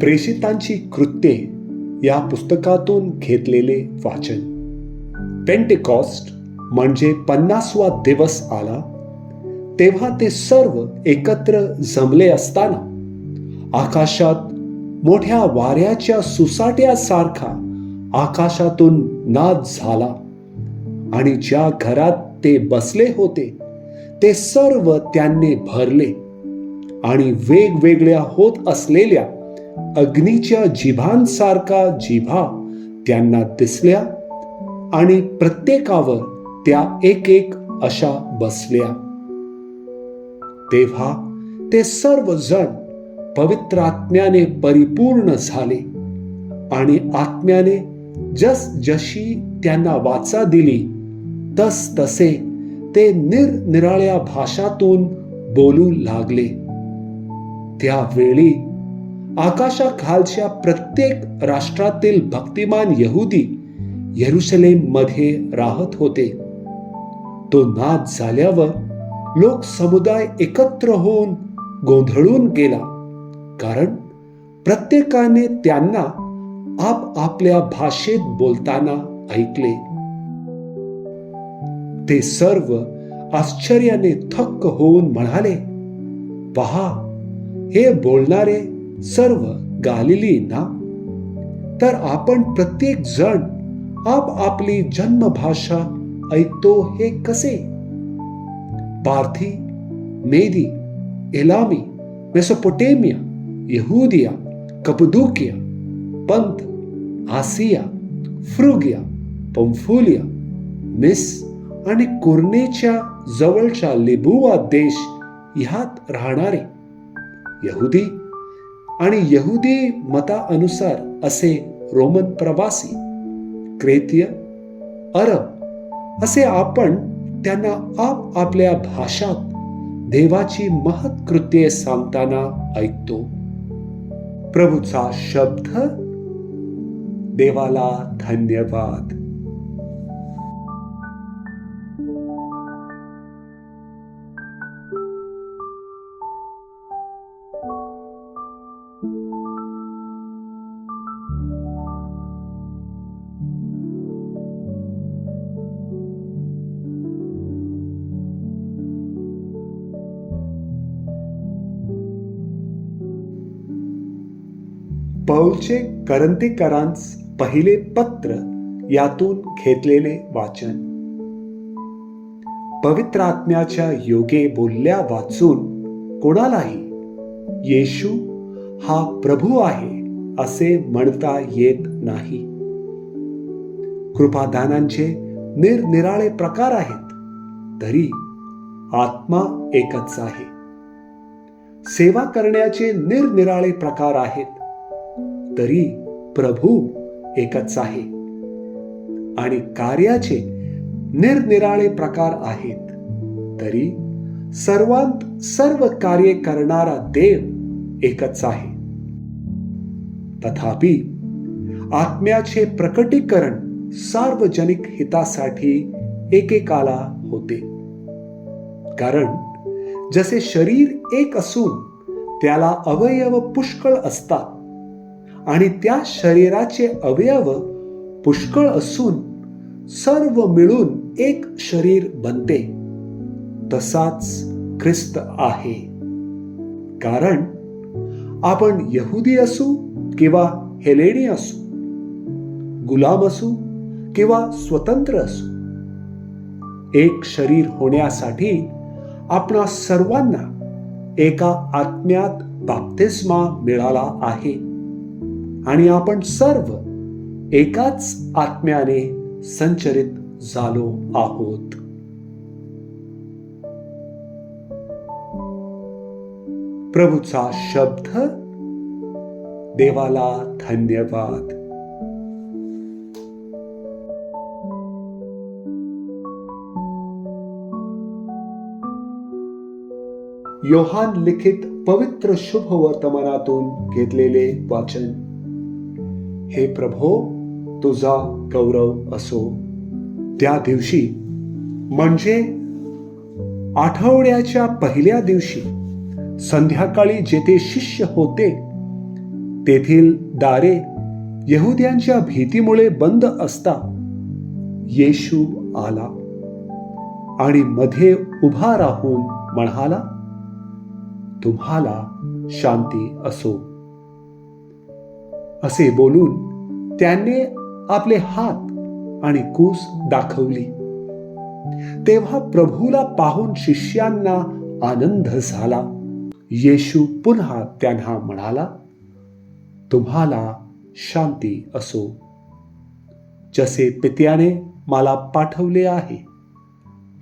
प्रेषितांची कृत्ये या पुस्तकातून घेतलेले वाचन. पेंटेकॉस्ट म्हणजे पन्नासवा दिवस आला. तेव्हा ते सर्व एकत्र जमले असताना आकाशात मोठ्या वाऱ्याच्या सुसाट्यासारखा आकाशातून नाद झाला आणि ज्या घरात ते बसले होते ते सर्व त्यांनी भरले आणि वेगवेगळ्या होत असलेल्या अग्नीच्या जिभांसारखा जिभा त्यांना दिसल्या आणि प्रत्येकावर त्या एक एक अशा बसल्या. तेव्हा ते सर्वजण पवित्र आत्म्याने परिपूर्ण झाले आणि आत्म्याने जस जशी त्यांना वाचा दिली तस तसे ते निरनिराळ्या भाषातून बोलू लागले. त्यावेळी आकाशाखालच्या प्रत्येक राष्ट्रातील भक्तिमान यहुदी येरुशलेममध्ये राहत होते. तो नाद झाल्यावर लोक समुदाय एकत्र होऊन गोंधळून गेला. कारण प्रत्येकाने त्यांना आप आपल्या भाषेत बोलताना ऐकले. ते सर्व आश्चर्याने थक्क होऊन म्हणाले पहा हे बोलणारे सर्व गालिलींना तर आपण प्रत्येक जण आप आपली जन्मभाषा ऐकतो हे कसे? पार्थी मेदी एलामी मेसोपोटेमिया यहुदिया कपदुकिया पंत आसिया फ्रुगिया पंफुलिया मिस आणि कुर्नेच्या जवळच्या लिबुवा देश ह्यात राहणारे यहुदी आणि यहुदी मतानुसार असे रोमन प्रवासी क्रेतीय अरब असे आपण त्यांना आप आपल्या भाषात देवाची महत् कृत्ये सांगताना ऐकतो. प्रभूचा शब्द देवाला धन्यवाद. पौलचे करंतीकरांस पहिले पत्र यातून घेतलेले वाचन. पवित्र आत्म्याच्या योगे बोलल्या वाचून कोणालाही? येशू हा प्रभू आहे असे म्हणता येत नाही. कृपादानांचे निरनिराळे प्रकार आहेत तरी आत्मा एकच आहे. सेवा करण्याचे निरनिराळे प्रकार आहेत तरी प्रभू एकच आहे. आणि कार्याचे निरनिराळे प्रकार आहेत तरी सर्वांत सर्व कार्य करणारा देव एकच आहे. तथापि आत्म्याचे प्रकटीकरण सार्वजनिक हितासाठी एकेकाला होते. कारण जसे शरीर एक असून त्याला अवयव पुष्कळ असतात आणि त्या शरीराचे अवयव पुष्कळ असून सर्व मिळून एक शरीर बनते. तसाच ख्रिस्त आहे. कारण आपण यहुदी असू किंवा हेलेणी असू गुलाम असू किंवा स्वतंत्र असू एक शरीर होण्यासाठी आपणा सर्वांना एका आत्म्यात बाप्तिस्मा मिळाला आहे. आणि आपण सर्व एकाच आत्म्याने संचरित झालो आहोत. प्रभूचा शब्द देवाला धन्यवाद. योहान लिखित पवित्र शुभ वर्तमानातून घेतलेले वाचन हे प्रभो तुझा गौरव असो. त्या दिवशी म्हणजे आठवड्याच्या पहिल्या दिवशी संध्याकाळी जेथे शिष्य होते तेथील दारे यहुद्यांच्या भीतीमुळे बंद असता येशू आला आणि मध्ये उभा राहून म्हणाला तुम्हाला शांती असो. असे बोलून त्याने आपले हात आणि कूस दाखवली. तेव्हा प्रभूला पाहून शिष्यांना आनंद झाला. येशू पुन्हा त्यांना म्हणाला तुम्हाला शांती असो. जसे पित्याने मला पाठवले आहे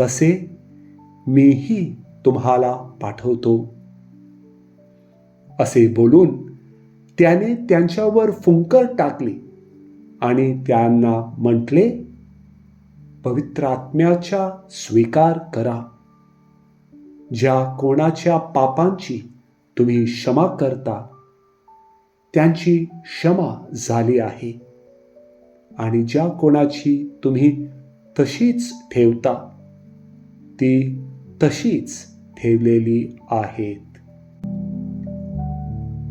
तसे मीही तुम्हाला पाठवतो. असे बोलून त्याने त्यांच्यावर फुंकर टाकली आणि त्यांना म्हटले पवित्र आत्म्याचा स्वीकार करा. ज्या कोणाच्या पापांची तुम्ही क्षमा करता त्यांची क्षमा झाली आहे. आणि ज्या कोणाची तुम्ही तशीच ठेवता ती तशीच ठेवलेली आहेत